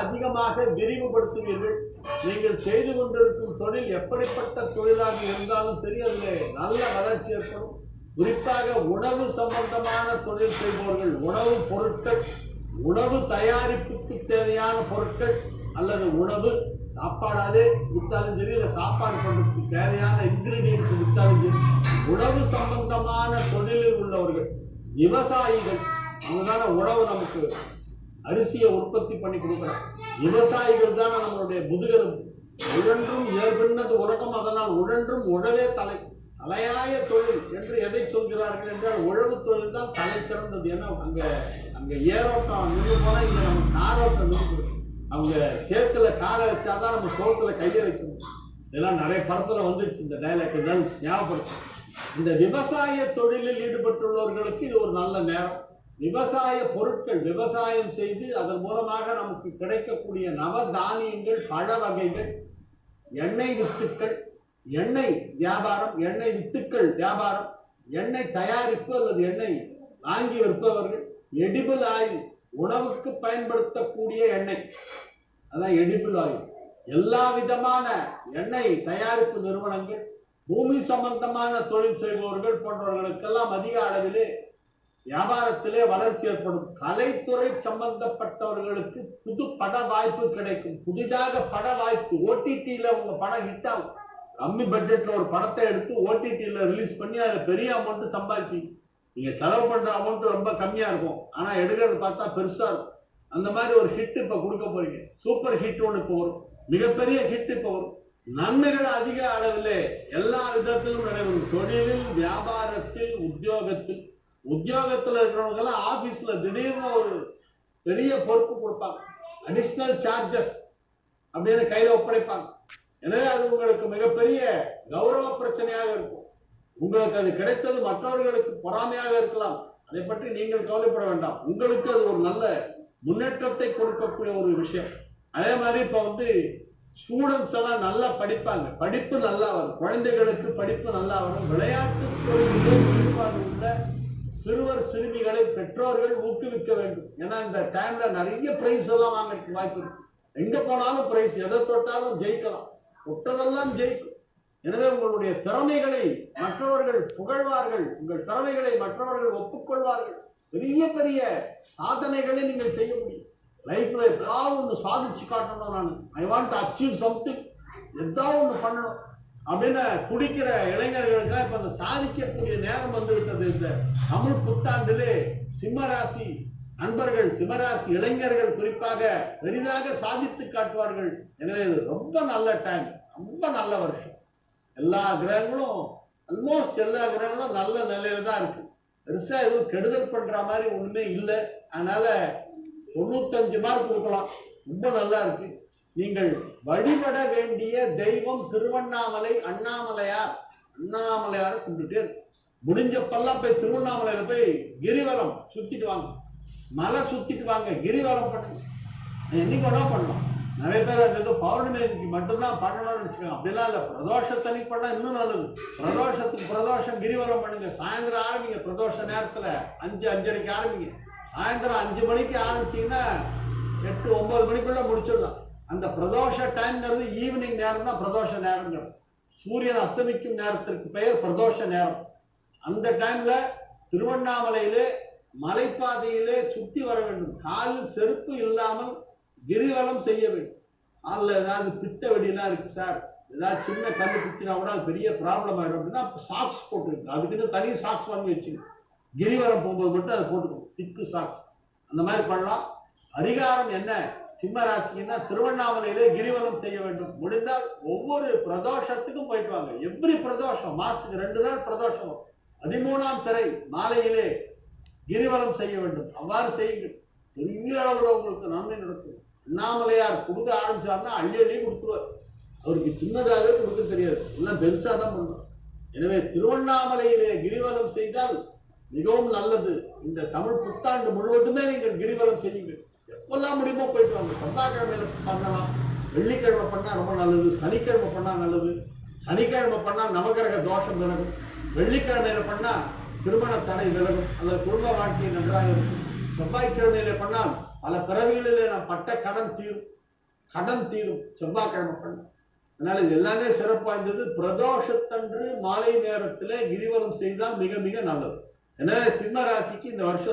அதிகமாக விரிவுபடுத்துவீர்கள். நீங்கள் செய்து கொண்டிருக்கும் தொழில் எப்படிப்பட்ட தொழிலாக இருந்தாலும் சரி அதில் நல்ல வளர்ச்சி ஏற்படும். குறிப்பாக உணவு சம்பந்தமான தொழில் செய்பவர்கள் உணவு பொருட்கள் உணவு தயாரிப்புக்கு தேவையான பொருட்கள் அல்லது உணவு சாப்பாடாலே வித்தாலும் சரி இல்லை சாப்பாடு பண்ணுறதுக்கு தேவையான இன்கிரீடியன்ஸ் வித்தாலும் சரி உணவு சம்பந்தமான தொழிலில் உள்ளவர்கள் விவசாயிகள் அவங்க தானே உணவு நமக்கு அரிசியை உற்பத்தி பண்ணி கொடுக்குறாங்க விவசாயிகள் தானே நம்மளுடைய முதுகெலும் உழன்றும் ஏற்பின்னது உலகம் அதனால் உழன்றும் உழவே தலை. தலையாய தொழில் என்று எதை சொல்கிறார்கள் என்றால் உழவு தொழில் தான் தலை சிறந்தது. ஏன்னா அங்க அங்க ஏரோட்டம் நின்று போனா இங்க நம்ம காரோட்டம் நின்று அவங்க சேத்துல காரை வச்சாதான் நம்ம சோத்துல கையை வைக்கணும் இதெல்லாம் நிறைய படத்துல வந்துருச்சு இந்த டைலாக் தான் ஞாபகப்படுத்தும் இந்த விவசாய தொழிலில் ஈடுபட்டுள்ளவர்களுக்கு இது ஒரு நல்ல நேரம். விவசாய பொருட்கள் விவசாயம் செய்து அதன் மூலமாக நமக்கு கிடைக்கக்கூடிய நவ தானியங்கள் பழ வகைகள் எண்ணெய் வித்துக்கள் எண்ணெய் வியாபாரம் எண்ணெய் வித்துக்கள் வியாபாரம் எண்ணெய் தயாரிப்பு அல்லது எண்ணெய் வாங்கி விற்பவர்கள் எடிபிள் ஆயில் உணவுக்கு பயன்படுத்தக்கூடிய எண்ணெய். அதான் எடிபிள் ஆயில் எல்லா விதமான எண்ணெய் தயாரிப்பு நிறுவனங்கள் பூமி சம்பந்தமான தொழில் செய்பவர்கள் போன்றவர்களுக்கெல்லாம் அதிக அளவிலே வியாபாரத்திலே வளர்ச்சி ஏற்படும். கலைத்துறை சம்பந்தப்பட்டவர்களுக்கு புது பட வாய்ப்பு கிடைக்கும். புதிதாக பட வாய்ப்பு ஓடிடியில உங்க படம் ஹிட் ஆகும். கம்மி பட்ஜெட்ல ஒரு படத்தை எடுத்து ஓடிடியில ரிலீஸ் பண்ணி அதில் பெரிய அமௌண்ட் சம்பாதிப்பீங்க. நீங்க செலவு பண்ற அமௌண்ட் ரொம்ப கம்மியா இருக்கும். ஆனா எடுக்கிறது பார்த்தா பெருசா இருக்கும். அந்த மாதிரி ஒரு ஹிட் இப்ப கொடுக்க போறீங்க. சூப்பர் ஹிட் ஒன்று இப்போ வரும். மிகப்பெரிய ஹிட் இப்போ வரும். நன்மைகள் அதிக அளவிலே எல்லா விதத்திலும் நடைபெறும். தொழிலில் வியாபாரத்தில் உத்தியோகத்தில் உத்தியோகத்தில் இருக்கிறவங்கெல்லாம் ஆஃபீஸில் திடீர்னு ஒரு பெரிய பொறுப்பு கொடுப்பாங்க. அடிஷ்னல் சார்ஜஸ் அப்படின்னு கையில் ஒப்படைப்பாங்க. எனவே அது உங்களுக்கு மிகப்பெரிய கௌரவ பிரச்சனையாக இருக்கும். உங்களுக்கு அது கிடைத்தது மற்றவர்களுக்கு பொறாமையாக இருக்கலாம். அதை பற்றி நீங்கள் கவலைப்பட வேண்டாம். உங்களுக்கு அது ஒரு நல்ல முன்னேற்றத்தை கொடுக்கக்கூடிய ஒரு விஷயம். அதே மாதிரி இப்போ வந்து ஸ்டூடெண்ட்ஸ் எல்லாம் நல்லா படிப்பாங்க. படிப்பு நல்லா வரும். குழந்தைகளுக்கு படிப்பு நல்லா வரும். விளையாட்டு துறையிலே ஈடுபாடு உள்ள சிறுவர் சிறுமிகளை பெற்றோர்கள் ஊக்குவிக்க வேண்டும். ஏன்னா இந்த டைம்ல நிறைய பிரைஸ் எல்லாம் வாங்க வாய்ப்பு இருக்கு. எங்க போனாலும் பிரைஸ் எதை தொட்டாலும் ஜெயிக்கலாம். தொட்டதெல்லாம் ஜெயிக்கும். எனவே உங்களுடைய திறமைகளை மற்றவர்கள் புகழ்வார்கள். உங்கள் திறமைகளை மற்றவர்கள் ஒப்புக்கொள்வார்கள். பெரிய பெரிய சாதனைகளை நீங்கள் செய்ய முடியும். லைஃப்ல ஏதாவது ஒன்று சாதிச்சு காட்டணும் நான். ஐ வாண்ட் அச்சீவ் சம்திங் எதாவது ஒன்று பண்ணணும். அப்படின்னு துடிக்கிற இளைஞர்களுக்கெல்லாம் இப்ப அந்த சாதிக்கக்கூடிய நேரம் வந்து விட்டது இந்த தமிழ் புத்தாண்டிலே சிம்மராசி நண்பர்கள் சிம்மராசி இளைஞர்கள் குறிப்பாக பெரிதாக சாதித்து காட்டுவார்கள். எனவே இது ரொம்ப நல்ல டைம் ரொம்ப நல்ல வருஷம். எல்லா கிரகங்களும் ஆல்மோஸ்ட் எல்லா கிரகங்களும் நல்ல நிலையில தான் இருக்கு. பெருசா எதுவும் கெடுதல் பண்ற மாதிரி ஒண்ணுமே இல்லை. அதனால தொண்ணூத்தஞ்சு மார்க் கொடுக்கலாம். ரொம்ப நல்லா இருக்கு. நீங்கள் வழிபட வேண்டிய தெய்வம் திருவண்ணாமலை அண்ணாமலையார் அண்ணாமலையார கும்பிட்டு முடிஞ்சப்பெல்லாம் போய் திருவண்ணாமலையில போய் கிரிவலம் சுத்திட்டு வாங்க. மலை சுத்திட்டு வாங்க கிரிவலம் பண்ணுங்க. என்னைக்கு வேணா பண்ணலாம். நிறைய பேர் அது ஏதோ பௌர்ணமிக்கு மட்டும்தான் பண்ணணும்னு நினைச்சுக்கோங்க. அப்படிலாம் இல்லை பிரதோஷத்தன்னைக்கு பண்ணால் இன்னும் நல்லது. பிரதோஷத்துக்கு பிரதோஷம் கிரிவலம் பண்ணுங்க. சாயந்தரம் ஆரம்பிங்க பிரதோஷ நேரத்தில் அஞ்சு அஞ்சரைக்கு ஆரம்பிங்க. சாயந்தரம் அஞ்சு மணிக்கு ஆரம்பிச்சிங்கன்னா எட்டு ஒன்பது மணிக்குள்ளே முடிச்சிடலாம். அந்த பிரதோஷ டைம்ங்கிறது ஈவினிங் நேரம் தான் பிரதோஷ நேரங்கிறது சூரியன் அஸ்தமிக்கும் நேரத்திற்கு பெயர் பிரதோஷ நேரம். அந்த டைம்ல திருவண்ணாமலையிலே மலைப்பாதையிலே சுத்தி வர வேண்டும். காலில் செருப்பு இல்லாமல் கிரிவலம் செய்ய வேண்டும். காலில் ஏதாவது பித்த வெடியெல்லாம் இருக்கு சார் ஏதாவது சின்ன கல் குத்தினா கூட அது பெரிய ப்ராப்ளம் ஆகிடும் அப்படின்னா சாக்ஸ் போட்டுருக்கு. அதுக்குன்னு தனி சாக்ஸ் வாங்கி வச்சுக்கணும். கிரிவலம் போகும்போது மட்டும் அதை போட்டுக்கணும். திக்கு சாக்ஸ் அந்த மாதிரி பண்ணலாம். அதிகாரம் என்ன? சிம்ம ராசிக்குன்னா திருவண்ணாமலையிலே கிரிவலம் செய்ய வேண்டும். முடிந்தால் ஒவ்வொரு பிரதோஷத்துக்கும் போயிட்டு வாங்க. எவ்ரி பிரதோஷம் மாசத்துக்கு ரெண்டு நாள் பிரதோஷம். பதிமூணாம் பிறை மாலையிலே கிரிவலம் செய்ய வேண்டும். அவ்வாறு செய்யுங்கள். பெரிய அளவில் உங்களுக்கு நன்மை நடக்கும். அண்ணாமலையார் கொடுக்க ஆரம்பிச்சாருன்னா அள்ளி அள்ளி கொடுத்துருவார். அவருக்கு சின்னதாகவே கொடுக்க தெரியாது. எல்லாம் பெருசாக தான் பண்ணணும் எனவே திருவண்ணாமலையிலே கிரிவலம் செய்தால் மிகவும் நல்லது. இந்த தமிழ் புத்தாண்டு முழுவதுமே நீங்கள் கிரிவலம் செய்யுங்கள். எப்பெல்லாம் முடியுமோ போயிட்டு வாங்க. செவ்வாய்க்கிழமையில பண்ணலாம். வெள்ளிக்கிழமை பண்ணா ரொம்ப நல்லது. சனிக்கிழமை பண்ணா நல்லது. சனிக்கிழமை பண்ணா நவகிரக தோஷம் விலகும். வெள்ளிக்கிழமையில பண்ணா திருமண தடை விலகும். அல்லது குடும்ப வாழ்க்கை நன்றாக இருக்கும். செவ்வாய்க்கிழமையில பண்ணால் பல பிறவிகளிலே நான் பட்ட கடன் தீரும். கடன் தீரும். செவ்வாய்க்கிழமை பண்ண. அதனால இது எல்லாமே சிறப்பாக இருந்தது பிரதோஷத்தன்று மாலை நேரத்தில் கிரிவலம் செய்தால் மிக மிக நல்லது. எனவே சிம்ம ராசிக்கு இந்த வருஷம்